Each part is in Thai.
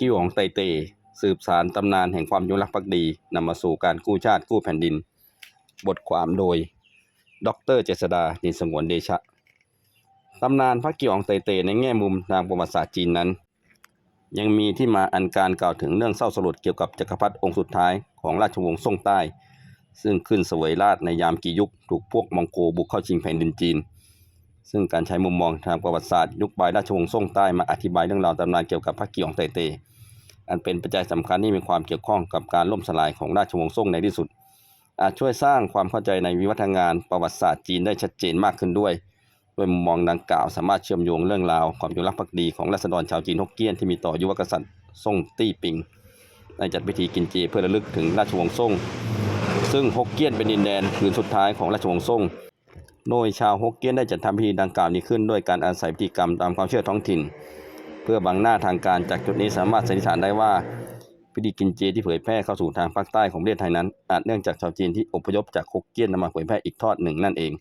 กิวของไตเต สืบสารตำนานแห่งความยงรักภักดีนำมาสู่การกู้ชาติกู้แผ่นดิน บทความโดย ดรเจษดาดินสงวนเดชะตำนานพระกิวของไตเตในแง่มุมทางประวัติศาสตร์จีนนั้น ยังมีที่มาอันการกล่าวถึงเรื่องเศร้าสลดเกี่ยวกับจักรพรรดิองค์สุดท้ายของราชวงศ์ซ่งใต้ ซึ่งขึ้นเสวยราชในยามกียุคถูกพวกมองโกบุกเข้าชิงแผ่นดินจีน ซึ่งการใช้มุมมองทางประวัติศาสตร์ยุคปลายราชวงศ์ซ่งใต้มาอธิบายเรื่องราวตำนานเกี่ยวกับพระเกียรติของไตเต อันเป็นปัจจัยสำคัญที่มีความเกี่ยวข้องกับการล่มสลายของราชวงศ์ซ่งในที่สุด อาจช่วยสร้างความเข้าใจในวิวัฒนางานประวัติศาสตร์จีนได้ชัดเจนมากขึ้นด้วยโดยมุมมองดังกล่าวสามารถเชื่อมโยงเรื่องราวความจงรักภักดีของราษฎรชาวจีนฮกเกี้ยนที่มีต่อยุวกษัตริย์ซ่งตี้ปิงได้จัดพิธีกินเจเพื่อระลึกถึงราชวงศ์ซ่ง ซึ่งฮกเกี้ยนเป็นดินแดนผืนสุดท้ายของราชวงศ์ซ่ง โดยชาวฮกเกี้ยนได้จัดทำพิธีดังกล่าวนี้ขึ้นด้วยการอาศัยพิธีกรรมตามความเชื่อท้องถิ่น เพื่อบังหน้าทางการจากจุดนี้สามารถสันนิษฐานได้ว่าพิธีกินเจที่เผยแพร่เข้าสู่ทางภาคใต้ของประเทศไทยนั้นอาจเนื่องจากชาวจีนที่อพยพจากฮกเกี้ยนนำมาเผยแพร่อีกทอดหนึ่งนั่นเอง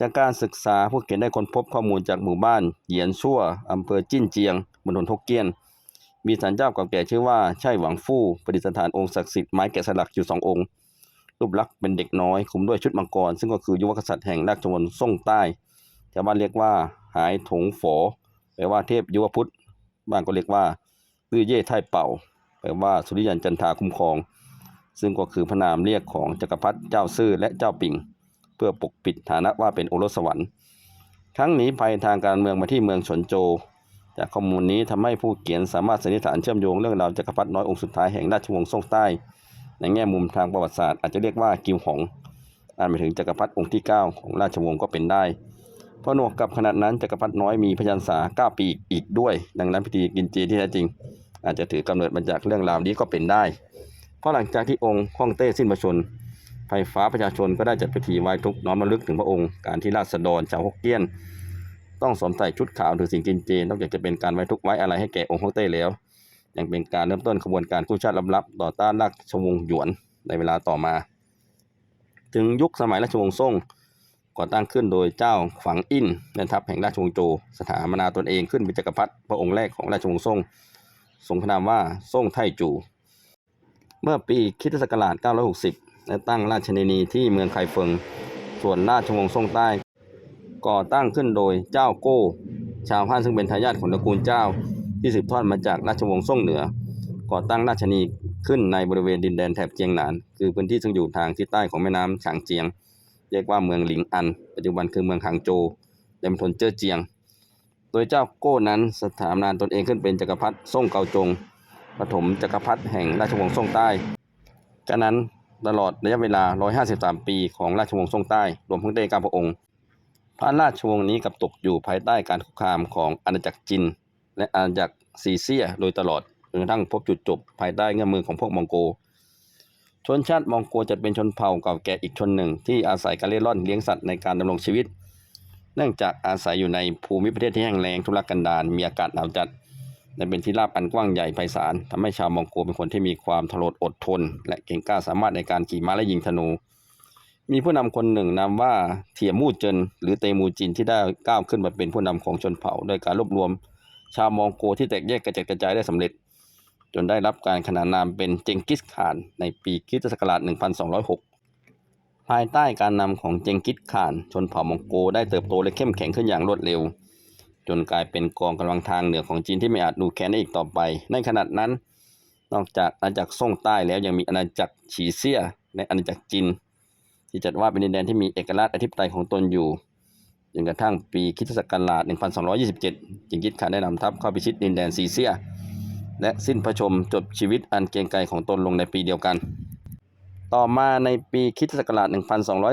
จากการศึกษาผู้เขียนได้ค้นพบข้อมูลจากหมู่บ้านเหยียนชั่วอำเภอจิ้นเจียงมณฑลฮกเกี้ยน มีศาลเจ้าเก่าแก่ชื่อว่าใช่หวังฟู่ประดิษฐานองค์ศักดิ์สิทธิ์ไม้แกะสลักอยู่สององค์ รูปลักษณ์เป็นเด็กน้อยคลุมด้วยชุดมังกร ซึ่งก็คือยุวกษัตริย์แห่งราชวงศ์ซ่งใต้ชาวบ้านเรียกว่าหายถงฝอแปลว่าเทพยุวพุทธบ้างก็เรียกว่าตื้อเย่ไท่เป่าแปลว่าสุริยันจันทาคุ้มครอง ซึ่งก็คือพระนามเรียกของจักรพรรดิเจ้าซื่อและเจ้าปิ่ง เพื่อปกปิดฐานะว่าเป็นโอรสสวรรค์ทั้งนีภัยทางการเมืองมาที่เมืองฉนโจ จากข้อมูลนี้ทำให้ผู้เขียนสามารถสันนิษฐานเชื่อมโยงเรื่องราวจักรพรรดิน้อยองค์สุดท้ายแห่งราชวงศ์ซ่งใต้ ในแง่มุมทางประวัติศาสตร์อาจจะเรียกว่ากิวหงอ่านไปถึงจักรพรรดิองค์ที่ 9 ของราชวงศ์ก็เป็นได้ เพราะหนวกกับขนาดนั้นจักรพรรดิน้อยมีพยัญชา9ปีอีกด้วย ดังนั้นพิธีกินเจที่แท้จริง อาจจะถือกำเนิดมาจากเรื่องราวนี้ก็เป็นได้ เพราะหลังจากที่องค์ฮ่องเต้สิ้นพระชนไฟฟ้าประชาชนก็ได้จัดพิธีไหว้ทุกน้อมระลึกถึงพระองค์ การที่ราษฎรชาวฮกเกี้ยน ต้องสวมใส่ชุดขาวถือสิ่งกินเจนอกจากจะเป็นการไว้ทุกข์ไว้อะไรให้แก่องค์ฮ่องเต้แล้ว ยังเป็นการเริ่มต้นขบวนการกู้ชาติลับๆต่อต้านราชวงศ์หยวนในเวลาต่อมา ถึงยุคสมัยราชวงศ์ซ่งก่อตั้งขึ้นโดยเจ้าฝังอินแม่ทัพแห่งราชวงศ์โจ สถาปนาตนเองขึ้นเป็นจักรพรรดิพระองค์แรกของราชวงศ์ซ่งทรงพระนามว่าซ่งไทจู เมื่อปีคริสตศักราช 960และตั้งราชเนนีที่เมืองไคเฟิง ส่วนราชวงศ์ซ่งใต้ ก่อตั้งขึ้นโดยเจ้าโก้ ชาวฮั่นซึ่งเป็นทายาทของตระกูลเจ้า ที่สืบทอดมาจากราชวงศ์ซ่งเหนือ ก่อตั้งราชนีขึ้นในบริเวณดินแดนแถบเจียงหนาน คือพื้นที่ซึ่งอยู่ทางทิศใต้ของแม่น้ำฉางเจียง เรียกว่าเมืองหลิงอัน ปัจจุบันคือเมืองหางโจวและมณฑลเจ้อเจียง โดยเจ้าโก้นั้นสถาปนาตนเองขึ้นเป็นจักรพรรดิซ่งเกาจงปฐมจักรพรรดิแห่งราชวงศ์ซ่งใต้ จากนั้นตลอดระยะเวลา 153 ปีของราชวงศ์ซ่งใต้ รวมทั้งได้เก้าพระองค์ พระราชวงศ์นี้กับตกอยู่ภายใต้การคุกคามของอาณาจักรจิน และอาณาจักรซีเซียโดยตลอดจนกระทั่งพบจุดจบภายใต้เงื้อมือของพวกมองโก ชนชาติมองโกจะเป็นชนเผ่าเก่าแก่อีกชนหนึ่ง ที่อาศัยการเล่ร่อนเลี้ยงสัตว์ในการดำรงชีวิต เนื่องจากอาศัยอยู่ในภูมิประเทศที่แห้งแล้งทุรกันดารมีอากาศหนาวจัดและเป็นที่ราบอันกว้างใหญ่ไพศาลทำให้ชาวมองโกเป็นคนที่มีความทะโลดอดทน และเก่งกล้าสามารถในการขี่ม้าและยิงธนู มีผู้นำคนหนึ่งนามว่าเทียมูเจินหรือเตมูจินที่ได้ก้าวขึ้นมาเป็นผู้นำของชนเผ่า โดยการรวบรวม ชาวมองโกที่แตกแยกกระจัดกระจายได้สำเร็จ จนได้รับการขนานนามเป็นเจงกิสข่านในปีคริสตศักราช 1206 ภายใต้การนำของเจงกิสข่าน ชนเผ่ามองโกได้เติบโตและเข้มแข็งขึ้นอย่างรวดเร็ว จนกลายเป็นกองกำลังทางเหนือของจีนที่ไม่อาจดูแคนได้อีกต่อไป ในขณะนั้น นอกจากอาณาจักรซ่งใต้แล้วยังมีอาณาจักรฉีเซี่ยและอาณาจักรจีนที่จัดว่าเป็นดินแดนที่มีเอกราชอธิปไตยของตนอยู่ จนกระทั่งปีคิสตศักราช 1227 จิงกิสข่านได้นำทัพเข้าพิชิตดินแดนซีเซีย และสิ้นพระชนม์จบชีวิตอันเกรียงไกรของตนลงในปีเดียวกัน ต่อมาในปีคิสตศักราช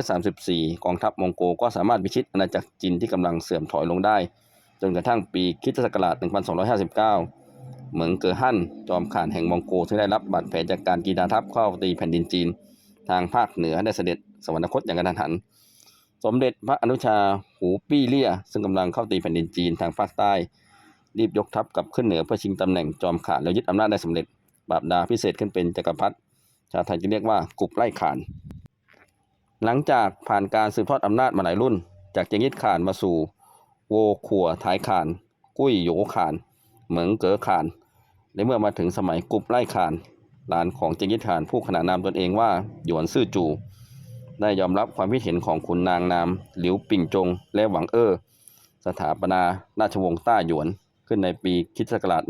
1234 กองทัพมองโกก็สามารถพิชิตอาณาจักรจีนที่กำลังเสื่อมถอยลงได้ จนกระทั่งปีคิสตศักราช 1259 เหมืองเกอฮั่นจอมข่านแห่งมองโกที่ได้รับบาดแผลจากการกีฬาทัพเข้าตีแผ่นดินจีน ทางภาคเหนือได้เสด็จสวรรคตอย่างกระทันหัน สมเด็จพระอนุชาหูปี้เลี่ย ซึ่งกำลังเข้าตีแผ่นดินจีนทางภาคใต้ รีบยกทัพกลับขึ้นเหนือเพื่อชิงตำแหน่งจอมข่านแล้วยึดอำนาจได้สำเร็จบาบดาพิเศษขึ้นเป็นจักรพรรดิชาวไทยจะเรียกว่ากุบไล่ข่าน หลังจากผ่านการสืบทอดอำนาจมาหลายรุ่น จากเจงยิดข่านมาสู่โวขัวท้ายข่าน กุ้ยโยข่าน เหมิงเก๋อข่านในเมื่อมาถึงสมัยกุบไล่ขานหลานของเจงกิสข่านผู้ขนานนามตนเองว่าหยวนซื่อจู ได้ยอมรับความคิดเห็นของขุนนางนาม หลิวปิ่งจง และหวังเอ้อสถาปนาราชวงศ์ต้าหยวน ขึ้นในปีคริสตศักราช1271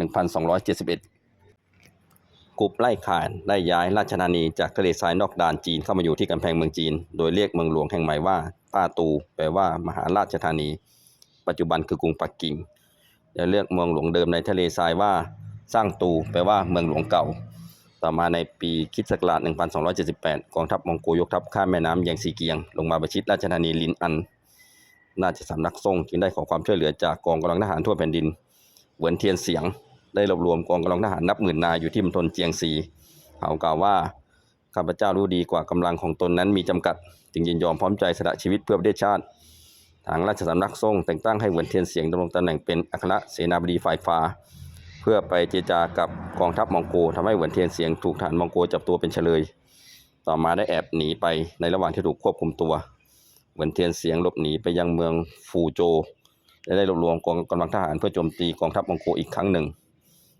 กุบไล่ข่านได้ย้ายราชธานีจากทะเลทรายนอกด่านจีนเข้ามาอยู่ที่กำแพงเมืองจีน โดยเรียกเมืองหลวงแห่งใหม่ว่าต้าตู แปลว่ามหาราชธานี ปัจจุบันคือกรุงปักกิ่งและเรียกเมืองหลวงเดิมในทะเลทรายว่าสร้างตู แปลว่าเมืองหลวงเก่า ต่อมาในปีคริสตศักราช1278 กองทัพมองโกยกทัพข้ามแม่น้ำแยงซีเกียง ลงมาประชิดราชธานีลินอัน ราชสำนักซ่งจึงได้ขอความช่วยเหลือจากกองกำลังทหารทั่วแผ่นดินเหวินเทียนเสียง ได้รวบรวมกองกำลังทหารนับหมื่นนายอยู่ที่มณฑลเจียงซีเขากล่าวว่าข้าพเจ้ารู้ดีกว่ากำลังของตนนั้นมีจำกัด จึงยินยอมพร้อมใจสละชีวิตเพื่อประเทศชาติ ทางราชสำนักซ่งแต่งตั้งให้เหวินเทียนเสียงดำรงตำแหน่งเป็นอัครเสนาบดีฝ่ายฟ้า เพื่อไปเจรจากับกองทัพมองโกทำให้เหวินเทียนเสียงถูกฐานมองโกจับตัวเป็นเฉลย ต่อมาได้แอบหนีไปในระหว่างที่ถูกควบคุมตัวเหวินเทียนเสียงหลบหนีไปยังเมืองฟูโจและได้รวบรวมกองกำลังทหารเพื่อโจมตีกองทัพมองโกอีกครั้งหนึ่ง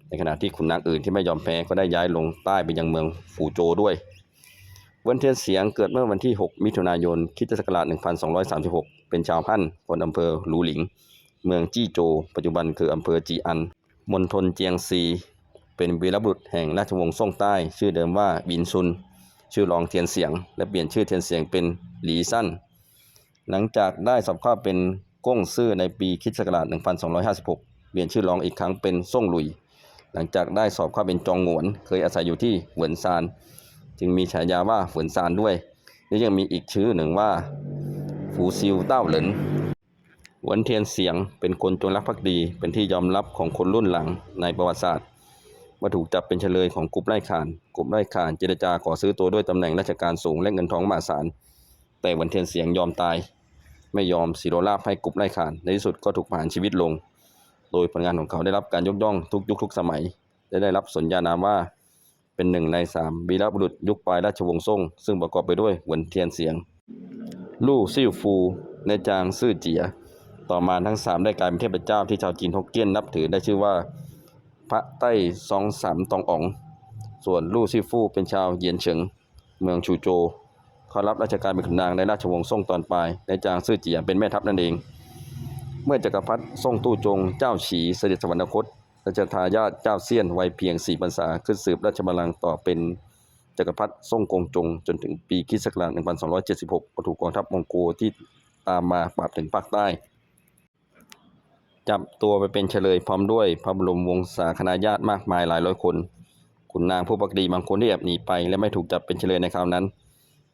ในขณะที่ขุนนางอื่นที่ไม่ยอมแพ้ก็ได้ย้ายลงใต้ไปยังเมืองฟูโจด้วยเหวินเทียนเสียงเกิดเมื่อวันที่ 6 มิถุนายนคิศักราช1236 เป็นชาวฮั่นคนอำเภอหลูหลิง เมืองจี้โจ ปัจจุบันคืออำเภอจีอัน มณฑลเจียงซี เป็นวีรบุรุษแห่งราชวงศ์ซ่งใต้ ชื่อเดิมว่าบินซุน ชื่อรองเทียนเสียง และเปลี่ยนชื่อเทียนเสียงเป็นหลีซั่นหลังจากได้สอบเข้าเป็นก้งซื่อในปีคริสต์ศักราช1256 เปลี่ยนชื่อรองอีกครั้งเป็นซ่งหลุย หลังจากได้สอบเข้าเป็นจองหงวน เคยอาศัยอยู่ที่เหวินซาน จึงมีฉายาว่าเหวินซานด้วย และยังมีอีกชื่อหนึ่งว่าฟูซิวเต้าเหลิน หวนเทียนเสียงเป็นคนจงรักภักดี เป็นที่ยอมรับของคนรุ่นหลังในประวัติศาสตร์เมื่อถูกจับเป็นเฉลยของกลุ่มไร่ขาน กลุ่มไร่ขานเจรจาขอซื้อตัวด้วยตำแหน่งราชการสูงและเงินทองมหาศาล แต่หวนเทียนเสียงยอมตาย ไม่ยอมสิโรราบให้กลุ่มไร่ขาน ในที่สุดก็ถูกประหารชีวิตลง โดยผลงานของเขาได้รับการยกย่องทุกยุคทุกสมัยและได้รับสัญญานามว่าเป็นหนึ่งในสามวีรบุรุษยุคปลายราชวงศ์ซ่ง ซึ่งประกอบไปด้วยหวนเทียนเสียง ลู่ซิ่วฟู และจางซื่อเจีย ต่อมาทั้งสามได้กลายเป็นเทพเจ้าที่ชาวจีนฮกเกี้ยนนับถือได้ชื่อว่า พระไต้ซองสามตองอ๋อง ส่วนลู่ซิ่ฟู่เป็นชาวเยียนเฉิง เมืองชูโจเขารับราชการเป็นขุนนางในราชวงศ์ซ่งตอนปลายและจางซื่อเจียเป็นแม่ทัพนั่นเอง เมื่อจักรพรรดิซ่งตู้จงเจ้าฉีเสด็จสวรรคตราชทายาทเจ้าเซียนวัยเพียงสี่พรรษาขึ้นสืบราชบัลลังก์ต่อเป็นจักรพรรดิซ่งกงจง จนถึงปีคริสต์ศักราช1276ก็ถูกกองทัพมองโกที่ตามมาปราบถึงภาคใต้ จับตัวไปเป็นเฉลยพร้อมด้วยพระบรมวงศาคณาญาติมากมายหลายร้อยคนขุนนางผู้พักดีบางคนที่แอบหนีไป และไม่ถูกจับเป็นเฉลยในคราวนั้น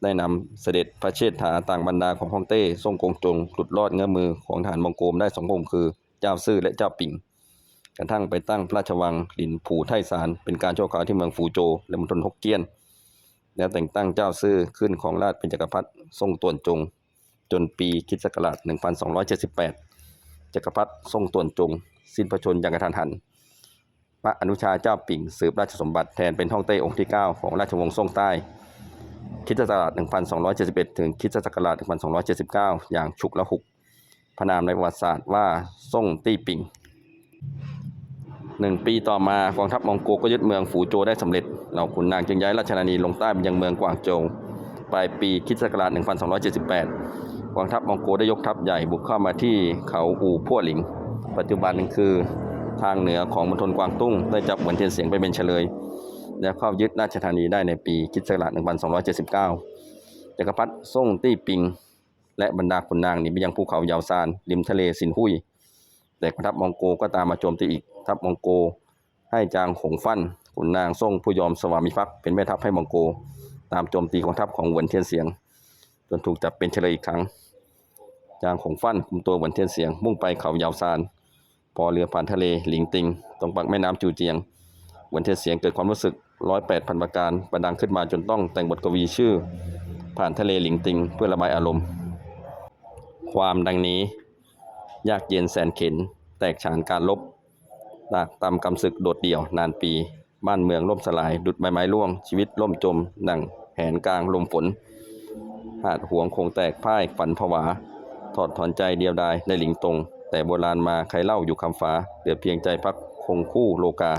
ได้นำเสด็จพระเชษฐาต่างบรรดาของฮ่องเต้ซ่งกงจงหลุดรอดเงื้อมือของทหารมองโกมได้สององค์คือ เจ้าซื่อและเจ้าปิ่งกระทั่งไปตั้งพระราชวังหลินผู่ไท่ซานเป็นการชั่วคราวที่เมืองฟูโจและมณฑลฮกเกี้ยน แล้วแต่งตั้งเจ้าซื่อขึ้นของราชเป็นจักรพรรดิทรงตวนจง จนปีคริศักราช1278 จักรพรรดิทรงตวนจง สิ้นพระชนอย่างกระทันหัน พระอนุชาเจ้าปิ่งสืบราชสมบัติแทนเป็นฮ่องเต้องค์ที่ 9 ของราชวงศ์ซ่งใต้คริสตศักราช1271 ถึงคริสตศักราช1279 อย่างฉุกละหุก พระนามในประวัติศาสตร์ว่าซ่งตี้ปิงหนึ่งปีต่อมากองทัพมองโกก็ยึดเมืองฝูโจวได้สำเร็จ เหล่าขุนนางจึงย้ายราชธานีลงใต้ไปยังเมืองกวางโจวปลายปีคริสตศักราช1278 กองทัพมองโกได้ยกทัพใหญ่บุกเข้ามาที่เขาอู่พั่วหลิง ปัจจุบันคือทางเหนือของมณฑลกวางตุ้ง ได้จับเหมือนเทียนเสียงไปเป็นเฉลย และเข้ายึดราชธานีได้ในปีคริสตศักราช1279จักรพรรดิซ่งตี้ปิง และบรรดาขุนนางหนีไปยังภูเขายาวซานริมทะเลสินหุยแต่กองทัพมองโกก็ตามมาโจมตีอีกทัพมองโก ให้จางหงฟั่นขุนนางซ่งผู้ยอมสวามิภักดิ์เป็นแม่ทัพให้มองโก ตามโจมตีกองทัพของเหวินเทียนเสียงจนถูกจับเป็นเฉลยอีกครั้ง จางหงฟั่นคุมตัวเหวินเทียนเสียง มุ่งไปเขายาวซาน พอเรือผ่านทะเลหลิงติง ตรงปากแม่น้ำจูเจียงเหวินเทียนเสียงเกิดความรู้สึกร้อยแปดพันประการประดังขึ้นมาจนต้องแต่งบทกวีชื่อ ผ่านทะเลหลิงติง เพื่อระบายอารมณ์ ความดังนี้ ยากเย็นแสนเข็น แตกฉานการลบตากตำกำศึกโดดเดี่ยวนานปี บ้านเมืองล่มสลาย ดุดใบไม้ร่วง ชีวิตล่มจม ดังแหนกลางลมฝน หาดหวงคงแตกพ่ายฝันผวา ถอดถอนใจเดียวดายในหลิงตรงแต่โบราณมาใครเล่าอยู่คำฟ้าเหลือเพียงใจพักคงคู่โลกา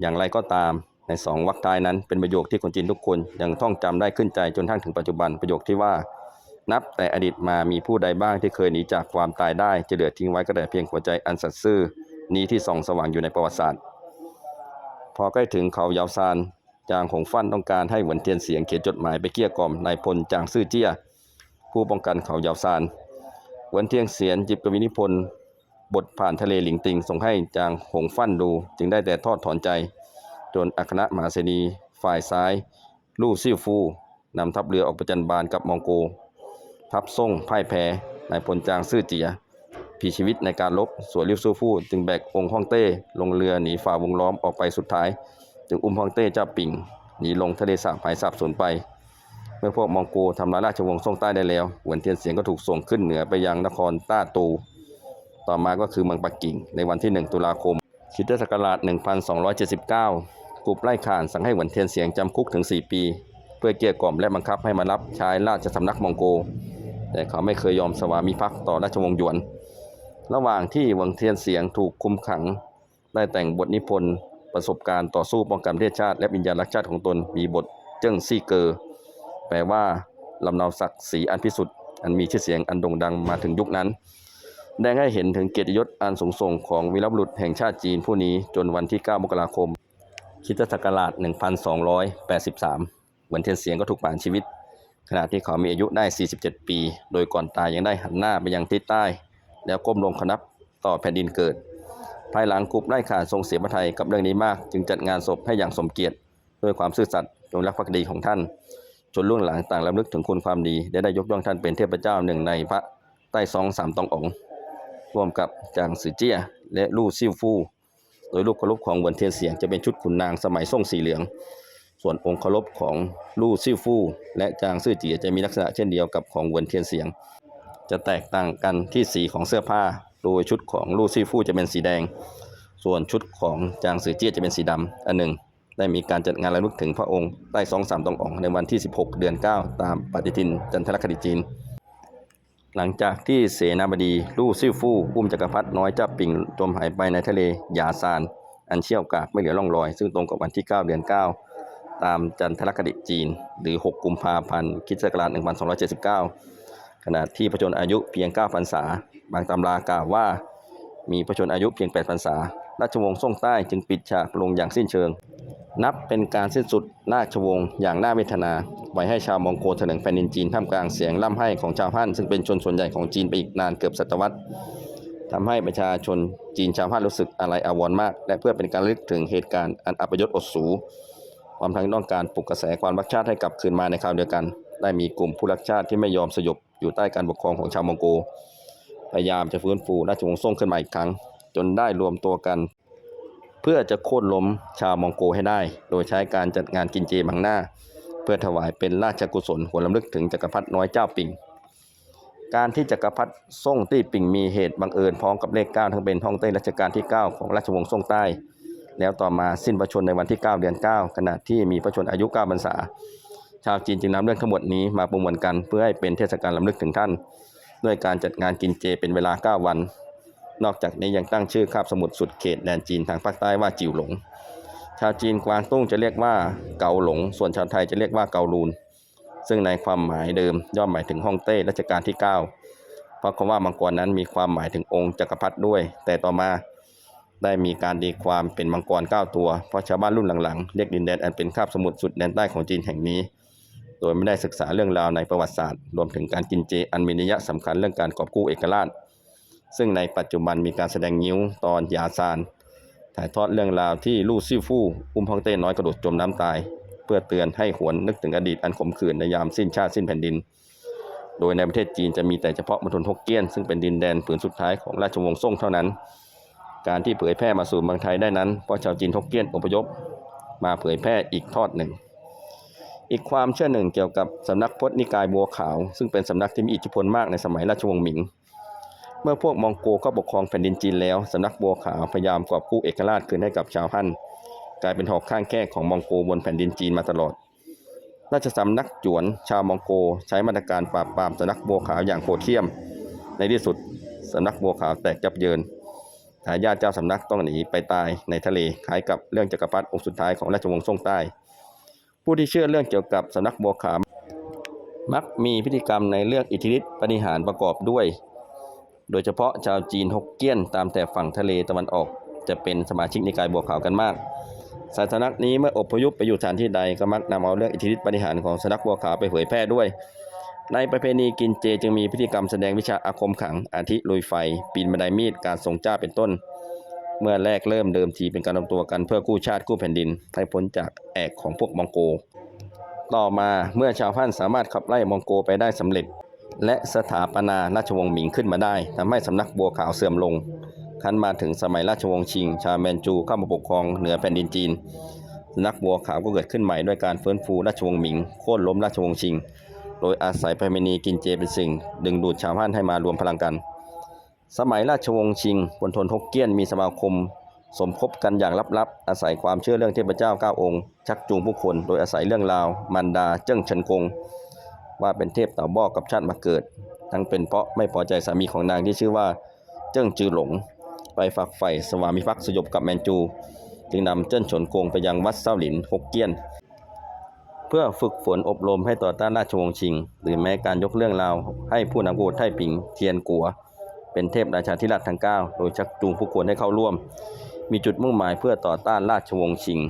อย่างไรก็ตามในสองวรรคท้ายนั้นเป็นประโยคที่คนจีนทุกคนยังท่องจำได้ขึ้นใจจนทั้งถึงปัจจุบันประโยคที่ว่า นับแต่อดีตมามีผู้ใดบ้างที่เคยหนีจากความตายได้ จะเหลือทิ้งไว้ก็แต่เพียงหัวใจอันสัตย์ซื่อนี้ที่ส่องสว่างอยู่ในประวัติศาสตร์ พอใกล้ถึงเขายาวซานจางหงฟั่นต้องการให้เหวนเทียนเสียงเขียนจดหมายไปเกลี้ยกล่อมนายพลจางซื่อเจี้ย ผู้ป้องกันเขายาวซานวินเทียนเสียนจิบกวีนิพนธ์บทผ่านทะเลหลิงติงส่งให้จางหงฟั่นดู จึงได้แต่ทอดถอนใจ จนอัครมหาเสนีฝ่ายซ้าย ลู่ซิ่วฟูนำทัพเรือออกประจันบานกับมองโก ทัพส่งพ่ายแพ้นายพลจางซื่อเจียผีชีวิตในการลบส่วนลิวซูฟู่จึงแบกองค์ฮ่องเต้ลงเรือหนีฝ่าวงล้อมออกไปสุดท้าย จึงอุ้มฮ่องเต้เจ้าปิ่งหนีลงทะเลสาบหายสาบสูญไป เมื่อพวกมองโกทำลายราชวงศ์ซ่งใต้ได้แล้วหวนเทียนเสียงก็ถูกส่งขึ้นเหนือไปยังนครต้าตู ต่อมาก็คือเมืองปักกิ่ง ในวันที่ 1 ตุลาคมคริสตศักราช1279กุบไล่ข่านสั่งให้หวนเทียนเสียงจำคุกถึง 4 ปี เพื่อเกลี้ยกล่อมและบังคับให้มารับใช้ราชสำนักมองโก แต่เขาไม่เคยยอมสวามิภักดิ์ต่อราชวงศ์หยวน ระหว่างที่หวังเทียนเสียงถูกคุมขัง ได้แต่งบทนิพนธ์ประสบการณ์ต่อสู้ป้องกันประเทศชาติและวิญญาณรักชาติของตนมีบทเจิ้งซี่เกอ แปลว่าลำเนาศักดิ์ศรีอันพิสุทธิ์อันมีชื่อเสียงอันโด่งดังมาถึงยุคนั้นแสดงให้เห็นถึงเกียรติยศอันสูงส่งของวีรบุรุษแห่งชาติจีนผู้นี้จนวันที่ 9 มกราคมคิตศักราช 1283 เหมือนเทียนเสียงก็ถูกประหารชีวิต ขณะที่เขามีอายุได้ 47 ปี โดยก่อนตายยังได้หันหน้าไปยังทิศใต้ แล้วก้มลงคนับต่อแผ่นดินเกิด ภายหลังกลุ่มไล่ขานทรงเสียพระทัยกับเรื่องนี้มาก จึงจัดงานศพให้อย่างสมเกียรติ ด้วยความซื่อสัตย์จงรักภักดีของท่าน จนรุ่นหลังต่างรำลึกถึงคุณความดีได้ได้ยกย่องท่านเป็นเทพเจ้าหนึ่งในพระใต้ซองสามตององค์ร่วมกับจางซือเจี้ยและลู่ซิ่วฟู่โดยรูปเคารพของเหวินเทียนเสียงจะเป็นชุดขุนนางสมัยส่งสีเหลือง ส่วนองค์เคารพของลู่ซิ่วฟู่และจางซื่อเจียจะมีลักษณะเช่นเดียวกับของเหวินเทียนเสียง จะแตกต่างกันที่สีของเสื้อผ้า โดยชุดของลู่ซิ่วฟู่จะเป็นสีแดง ส่วนชุดของจางซือเจี้ยจะเป็นสีดำอันหนึ่ง ได้มีการจัดงานระลึกถึงพระองค์ใต้สองสามตองอองในวันที่ 16 เดือน 9 ตามปฏิทินจันทรคติจีน หลังจากที่เสนาบดีลู่ซิ่วฟู่อุ้มจักรพรรดิน้อยเจ้าปิงจมหายไปในทะเลหยาซาน อันเชี่ยวกรากไม่เหลือร่องรอย ซึ่งตรงกับวันที่ 9 เดือน 9 ตามจันทรคติจีน หรือ 6 กุมภาพันธ์คริสตศักราช1279 ขณะที่พระชนอายุเพียง9พรรษา บางตำรากล่าวว่ามีพระชนอายุเพียง8พรรษาราชวงศ์ซ่งใต้จึงปิดฉากลงอย่างสิ้นเชิง นับเป็นการสิ้นสุดราชวงศ์อย่างน่าเวทนาไว้ให้ชาวมองโกเถลิงแผ่นดินจีนท่ามกลางเสียงร่ำไห้ของชาวฮั่นซึ่งเป็นชนส่วนใหญ่ของจีนไปอีกนานเกือบศตวรรษทำให้ประชาชนจีนชาวฮั่นรู้สึกอะไรอาวรณ์มาก และเพื่อเป็นการลึกถึงเหตุการณ์อันอัปยศอดสูความทั้งต้องการปลุกกระแสความรักชาติให้กลับคืนมาในคราวเดียวกัน ได้มีกลุ่มผู้รักชาติที่ไม่ยอมสยบอยู่ใต้การปกครองของชาวมองโก พยายามจะฟื้นฟูราชวงศ์ซ่งขึ้นมาอีกครั้ง จนได้รวมตัวกัน เพื่อจะโค่นล้มชาวมองโกให้ได้ โดยใช้การจัดงานกินเจบังหน้า เพื่อถวายเป็นราชกุศลหวลำลึกถึงจักรพรรดิน้อยเจ้าปิงการที่จักรพรรดิซ่งตี้ปิงมีเหตุบังเอิญพ้องกับเลขเก้าทั้งเป็นฮ่องเต้รัชกาลที่ 9 ของราชวงศ์ซ่งใต้ แล้วต่อมาสิ้นพระชนในวันที่ 9 เดือน 9 ขณะที่มีพระชนอายุ9พรรษา ชาวจีนจึงนำเรื่องทั้งหมดนี้มาประมวลกันเพื่อให้เป็นเทศกาลลำลึกถึงท่าน ด้วยการจัดงานกินเจเป็นเวลา 9 วัน นอกจากนี้ยังตั้งชื่อคาบสมุทรสุดเขตแดนจีนทางภาคใต้ว่าจิวหลง ชาวจีนกวางตุ้งจะเรียกว่าเกาหลง ส่วนชาวไทยจะเรียกว่าเกาลูน ซึ่งในความหมายเดิมย่อมหมายถึงฮ่องเต้รัชกาลที่ 9 เพราะคำว่ามังกรนั้นมีความหมายถึงองค์จักรพรรดิด้วย แต่ต่อมาได้มีการตีความเป็นมังกร 9 ตัว เพราะชาวบ้านรุ่นหลังๆ เรียกดินแดนอันเป็นคาบสมุทรสุดแดนใต้ของจีนแห่งนี้ โดยไม่ได้ศึกษาเรื่องราวในประวัติศาสตร์ รวมถึงการกินเจอันมีนัยสำคัญเรื่องการกอบกู้เอกราช ซึ่งในปัจจุบันมีการแสดงงิ้วตอนยาซาน ถ่ายทอดเรื่องราวที่ลู่ซิ่ฟู่อุ้มฮ่องเต้น้อยกระโดดจมน้ำตาย เพื่อเตือนให้หวนนึกถึงอดีตอันขมขื่นในยามสิ้นชาติสิ้นแผ่นดิน โดยในประเทศจีนจะมีแต่เฉพาะมณฑลฮกเกี้ยน ซึ่งเป็นดินแดนผืนสุดท้ายของราชวงศ์ซ่งเท่านั้น การที่เผยแพร่มาสู่เมืองไทยได้นั้นเพราะชาวจีนฮกเกี้ยนอพยพ มาเผยแพร่อีกทอดหนึ่งอีกความเชื่อหนึ่งเกี่ยวกับสำนักพจน์นิกายบัวขาว ซึ่งเป็นสำนักที่มีอิทธิพลมากในสมัยราชวงศ์หมิง เมื่อพวกมองโกเข้าปกครองแผ่นดินจีนแล้ว สำนักบัวขาวพยายามกอบกู้เอกราชคืนให้กับชาวฮั่นกลายเป็นหอกข้างแค่ของมองโกบนแผ่นดินจีนมาตลอด ราชสำนักจวนชาวมองโกใช้มาตรการปราบปรามสำนักบัวขาวอย่างโหดเหี้ยม ในที่สุดสำนักบัวขาวแตกยับเยินทายาทเจ้าสำนักต้องหนีไปตายในทะเลคล้ายกับเรื่องจักรพรรดิองค์สุดท้ายของราชวงศ์ซ่งใต้ ผู้ที่เชื่อเรื่องเกี่ยวกับสำนักบัวขาวมักมีพิธีกรรมในเรื่องอิทธิฤทธิปฏิหารประกอบด้วย โดยเฉพาะชาวจีนฮกเกี้ยนตามแต่ฝั่งทะเลตะวันออก จะเป็นสมาชิกนิกายบัวขาวกันมากศาสนักนี้เมื่ออพยพไปอยู่สถานที่ใดก็มักนำเอาเรื่องอิทธิฤทธิปฏิหารของสนักบัวขาวไปเผยแพร่ด้วย ในประเพณีกินเจจึงมีพิธีกรรมแสดงวิชาอาคมขัง อาทิลุยไฟ ปีนบันไดมีดการทรงเจ้าเป็นต้น เมื่อแรกเริ่มเดิมทีเป็นการรวมตัวกันเพื่อกู้ชาติกู้แผ่นดินให้พ้นจากแอกของพวกมองโก ต่อมาเมื่อชาวฮั่นสามารถขับไล่มองโกไปได้สำเร็จ และสถาปนาราชวงศ์หมิงขึ้นมาได้ทำให้สำนักบัวขาวเสื่อมลงคันมาถึงสมัยราชวงศ์ชิง ชาแมนจูเข้ามาปกครองเหนือแผ่นดินจีนสำนักบัวขาวก็เกิดขึ้นใหม่ด้วยการฟื้นฟูราชวงศ์หมิงโค่นล้มราชวงศ์ชิง โดยอาศัยประเพณีกินเจเป็นสิ่ง ดึงดูดชาวฮั่นให้มารวมพลังกัน สมัยราชวงศ์ชิงบนทนฮกเกี้ยนมีสมาคม สมคบกันอย่างลับๆ อาศัยความเชื่อเรื่องเทพเจ้าเก้าองค์ ชักจูงผู้คน โดยอาศัยเรื่องราว มันดาเจิ้งเฉินกง ว่าเป็นเทพเต่าบอกกับชาติมาเกิด ทั้งเป็นเพราะไม่พอใจสามีของนางที่ชื่อว่าเจิ้งจือหลง ไปฝักใฝ่สวามิภักดิ์สยบกับแมนจู จึงนำเจิ้นฉินกงไปยังวัดเซาหลินฮกเกี้ยน เพื่อฝึกฝนอบรมให้ต่อต้านราชวงศ์ชิง หรือแม้การยกเรื่องราวให้ผู้นำกูไท่ผิงเทียนกัว เป็นเทพราชาธิราชทั้งเก้าโดยชักจูงผู้คนให้เข้าร่วม มีจุดมุ่งหมายเพื่อต่อต้านราชวงศ์ชิง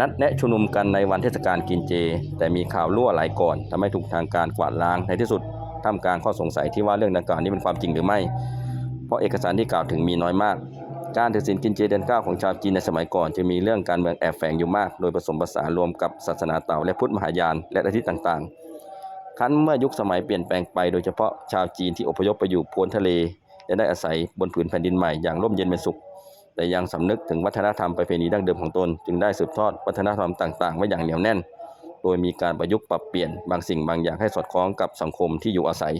นัดแนะชุมนุมกันในวันเทศกาลกินเจ แต่มีข่าวรั่วไหลก่อนทำให้ถูกทางการกวาดล้างในที่สุดท่ามกลางข้อสงสัยที่ว่าเรื่องดังกล่าวนี้เป็นความจริงหรือไม่ เพราะเอกสารที่กล่าวถึงมีน้อยมาก การถือศีลกินเจเดือนเก้าของชาวจีนในสมัยก่อนจะมีเรื่องการเมืองแอบแฝงอยู่มาก โดยผสมผสานรวมกับศาสนาเต่าและพุทธมหายาน และอาทิตย์ต่างๆ ครั้นเมื่อยุคสมัยเปลี่ยนแปลงไปโดยเฉพาะชาวจีนที่อพยพไปอยู่พ้นทะเลและได้อาศัยบนผืนแผ่นดินใหม่อย่างร่มเย็นเป็นสุข แต่ยังสำนึกถึงวัฒนธรรมประเพณีดั้งเดิมของตน จึงได้สืบทอดวัฒนธรรมต่างๆไว้อย่างเหนียวแน่น โดยมีการประยุกต์ปรับเปลี่ยนบางสิ่งบางอย่างให้สอดคล้องกับสังคมที่อยู่อาศัย